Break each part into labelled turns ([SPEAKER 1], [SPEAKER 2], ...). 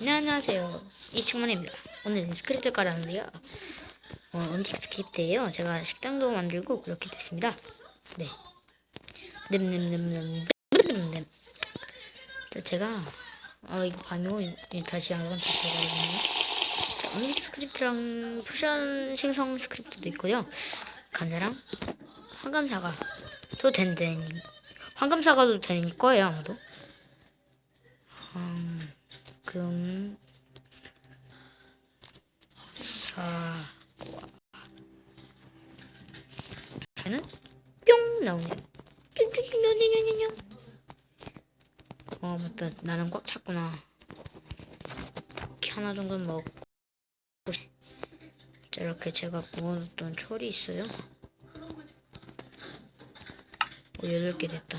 [SPEAKER 1] 네, 안녕하세요. 이충만입니다. 오늘은 스크립트 깔았는데요. 어, 언제 스크립트예요. 제가 식당도 만들고 그렇게 됐습니다. 네. nemnem. 자, 제가 어 이거 밤이고 이- 다시 한번 해가지고 언제 스크립트랑 푸션 생성 스크립트도 있고요. 감자랑 황금사과 도 된다니 황금사과도 될 거예요 아마도. 음, 금, 사, 저는 뿅 나오네요. 뿅뿅뿅뿅뿅뿅뿅. 어 맞다 나는 꽉 찼구나. 이렇게 하나 정도 먹고 자, 이렇게 제가 모아놨던 철이 있어요. 어, 여덟 개 됐다.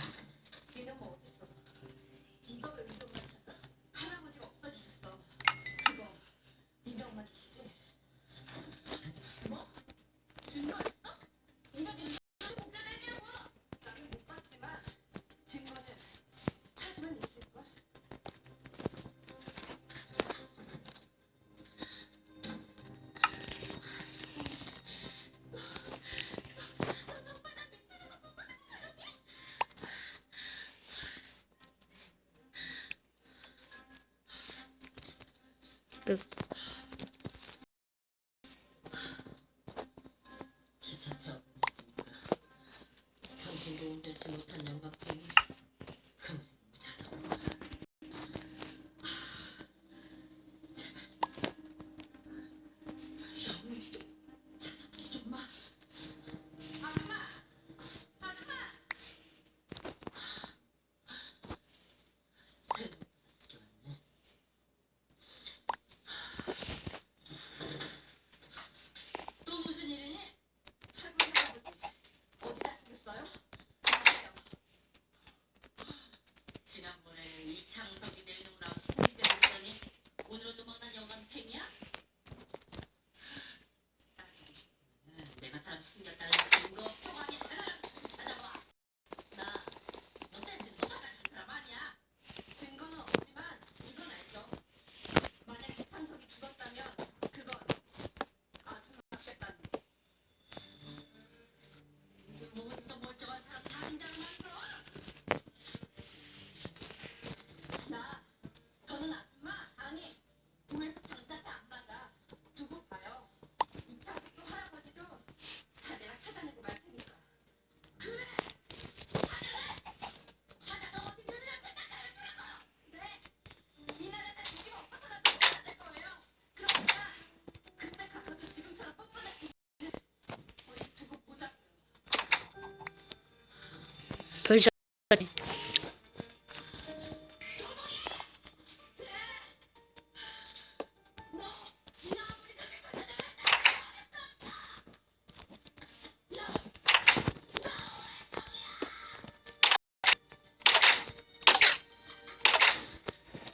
[SPEAKER 2] 당신도 운전치 못한 영감탱이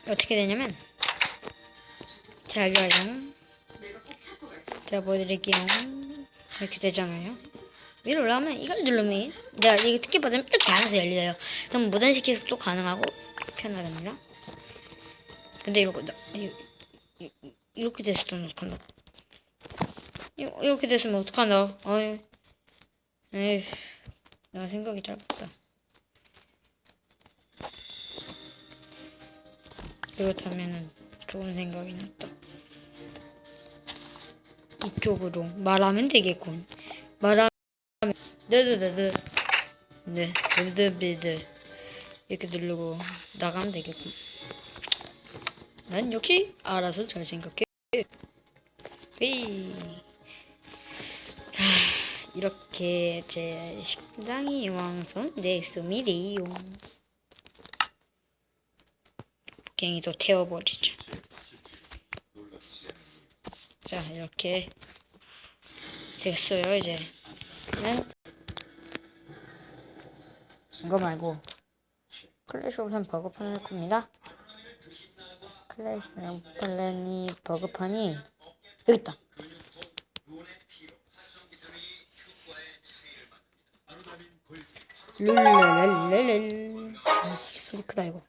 [SPEAKER 1] 어떻게 되냐면
[SPEAKER 2] 찾고 말씀
[SPEAKER 1] 제가 보여드릴게요. 이렇게 되잖아요. 위로 올라가면 이걸 누르면 내가 이거 특히 받으면 이렇게 안에서 열려요. 그럼 무단시키도 가능하고 편하답니다. 근데 이러고 나, 이렇게 됐을 때는. 이- 이렇게 됐으면 어떡한다. 어이, 에이, 내가 생각이 짧았다. 그렇다면은 좋은 생각이 났다. 이쪽으로 말하면 되겠군. 말하면 네네네네 네 네네네네 이렇게 누르고 나가면 되겠군. 난 역시 알아서 잘 생각해. 휘. 자, 이렇게 제 식당이 완성됐습니다. 갱이도 태워버리자. 자, 이렇게 됐어요, 이제. 는 이거 말고 클래시 오브 팬 버거판을 겁니다. 클래시 오브 플랜이 버거판이 여기 있다. 룰랄랄랄 아씨 소리 크다 이거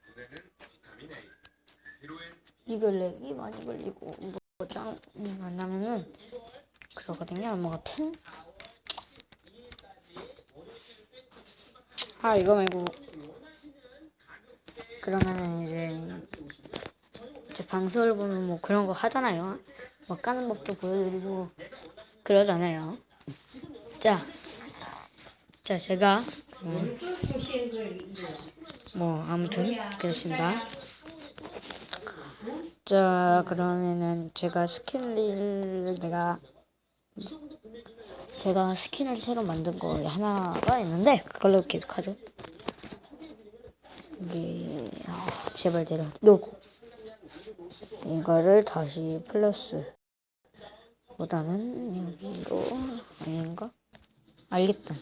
[SPEAKER 1] 이걸 렉이 많이 걸리고 뭐 짱 안 나면은 그러거든요. 엄마 같은. 아 이거 말고 그러면은 이제 이제 방송을 보면 뭐 그런 거 하잖아요. 뭐 까는 법도 보여드리고 그러잖아요. 자, 자 제가 음, 뭐 아무튼 그렇습니다. 자 그러면은 제가 스킨을 내가 제가 스킨을 새로 만든 거 하나가 있는데 그걸로 계속 하죠. 이게 아, 제발 내려 놓고 이거를 다시 플러스 보다는 여기로 아닌가? 알겠다.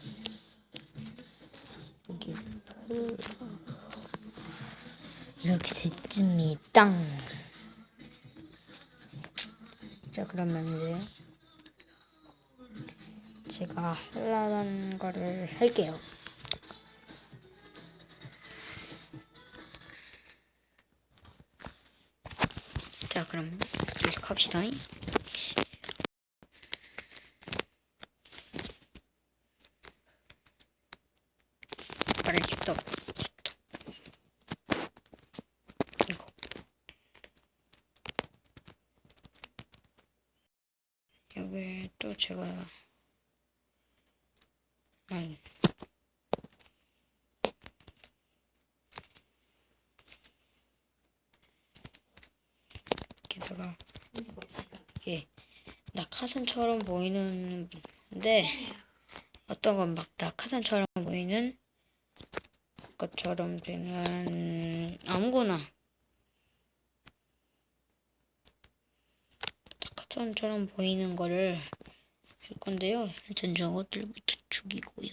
[SPEAKER 1] 여기 이렇게 됐습니다. 자 그러면 이제 제가 하려는 거를 할게요. 자 그럼 계속 합시다. 빨리 립도 립도 이거 여기 또 제가 아니 게다가 이게 낙하산처럼 보이는데 어떤 건 막 낙하산처럼 보이는 것처럼 되는 아무거나 낙하산처럼 보이는 거를 줄 건데요. 일단 저것들부터 죽이고요.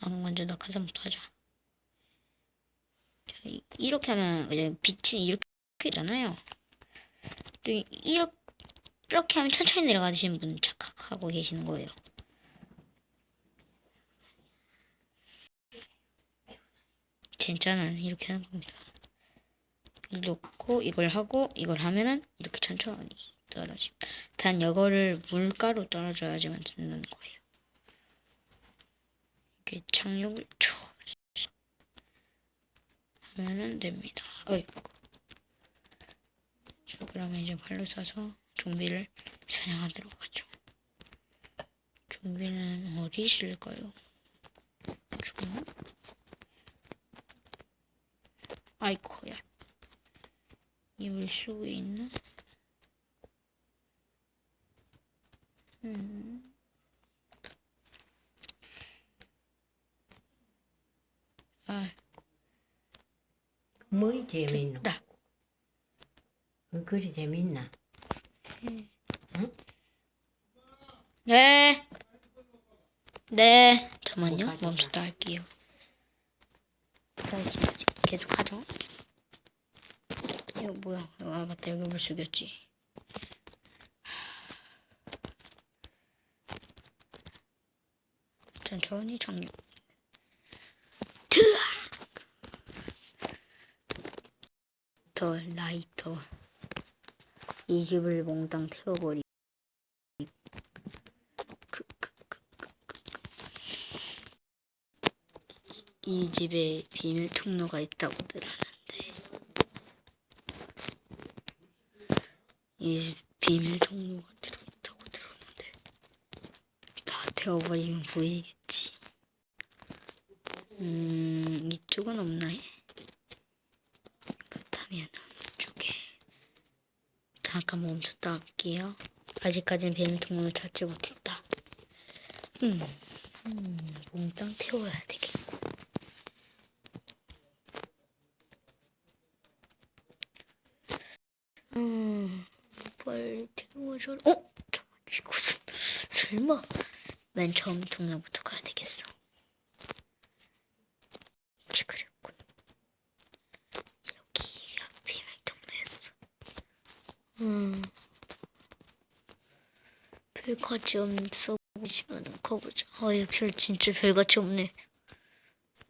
[SPEAKER 1] 아, 먼저 낙하산부터 하자. 이렇게 하면 빛이 이렇게 되잖아요. 이- 이렇게 이렇게 하면 천천히 내려가시는 분 착각하고 계시는 거예요. 진짜는 이렇게 하는 겁니다. 놓고 이걸 하고 이걸 하면은 이렇게 천천히 떨어집. 단 이거를 물가로 떨어져야지만 된다는 거예요. 이렇게 착륙을 쭉 하면은 됩니다. 어이구. 자, 그러면 이제 발로 쏴서 좀비를 사냥하도록 하죠. 좀비는 어디 있을까요? 죽나? 아이코야. 입을 쓰고 있나? 음. 아,
[SPEAKER 3] 재밌노?
[SPEAKER 1] 나.
[SPEAKER 3] 그 글이 재밌나?
[SPEAKER 1] 네. 네. 잠깐만요.
[SPEAKER 3] 뭐.
[SPEAKER 1] 멈췄다 할게요. 계속 하죠. 이거 뭐야? 아 맞다 여기 물 숙였지. 천천히 정리. 더 라이터. 이 집을 몽땅 태워버리. 이 집에 비밀 통로가 있다고 들었는데 이 집 비밀 통로가 들어있다고 들었는데 다 태워버리면 보이겠지 음 이쪽은 없나요? 그렇다면 이쪽에 잠깐 멈췄다 할게요 아직까지는 통로를 찾지 못했다 음, 음 몽땅 태워야 되겠고 음, 빨리 태워줘. 어? 잠깐, 이곳은 설마 맨 처음 동네부터 가야 되겠어. 그치, 그랬군. 여기가 비밀 동네였어. 음, 별가치 없어 보이지만 가보자. 아, 역시 진짜 별가치 없네.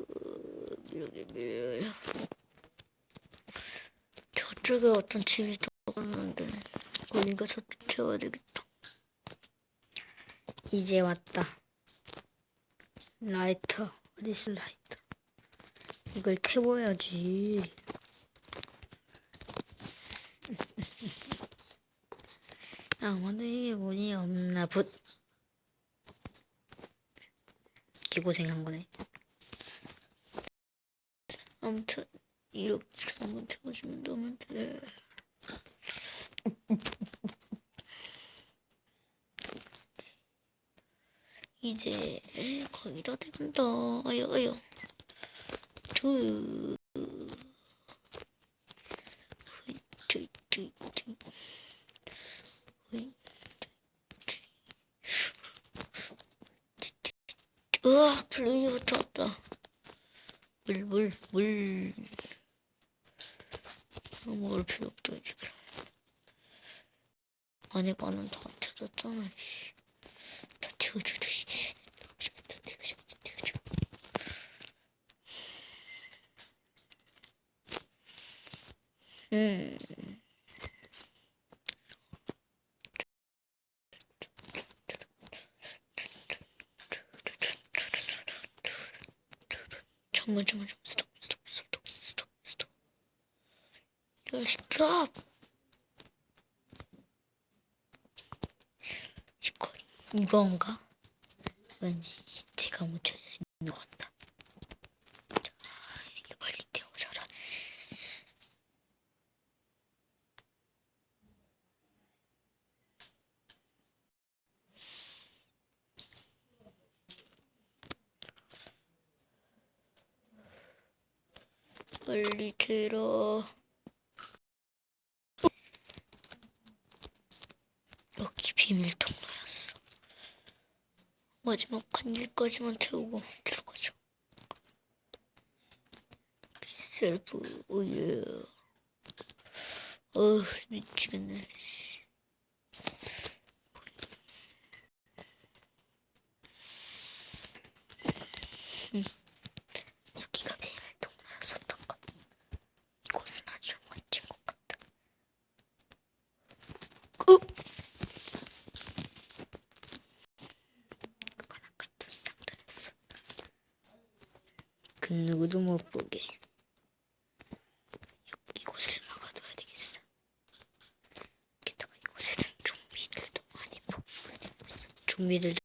[SPEAKER 1] 으, 이렇게 밀어요. 저쪽에 어떤 집이 들어갔는데 거기가 저쪽 태워야 되겠다. 이제 왔다. 라이터 어디 있어 라이터? 이걸 태워야지. 이게 문이 없나 붓. 개고생 한 거네. 아무튼 이렇게 한번 태워주면 너무 돼. 이제 거기다 대간다. 어여 어여. 두. 으악, 블루이부터 왔다. 물, 물, 물. 먹을 필요 없다, 지금. 안에 거는 다 켜졌잖아, 씨. 다 튀어주자, 씨. 음. 잠깐만, 잠깐만, 잠깐만. 스톱, 스톱, 스톱, 스톱, 스톱. 이걸 스톱. 이거, 이건가? 왠지 시체가 묻혀져 있는 것 같다. 자, 이거 빨리 태워줘라. 빨리 들어. 여기 비밀 통로였어. 마지막 한 일까지만 태우고 들어가죠. 셀프, 오예. 어, 미치겠네. 씨. 음, 여기가 비밀 통로였었던 것. 이곳은 아주 멋진 것 같다. 어? 그건 아까 두쌍들였어. 그 누구도 못 보게. 여- 이곳을 막아둬야 되겠어. 게다가 이곳에는 좀비들도 많이 포함되어 있어. 좀비들도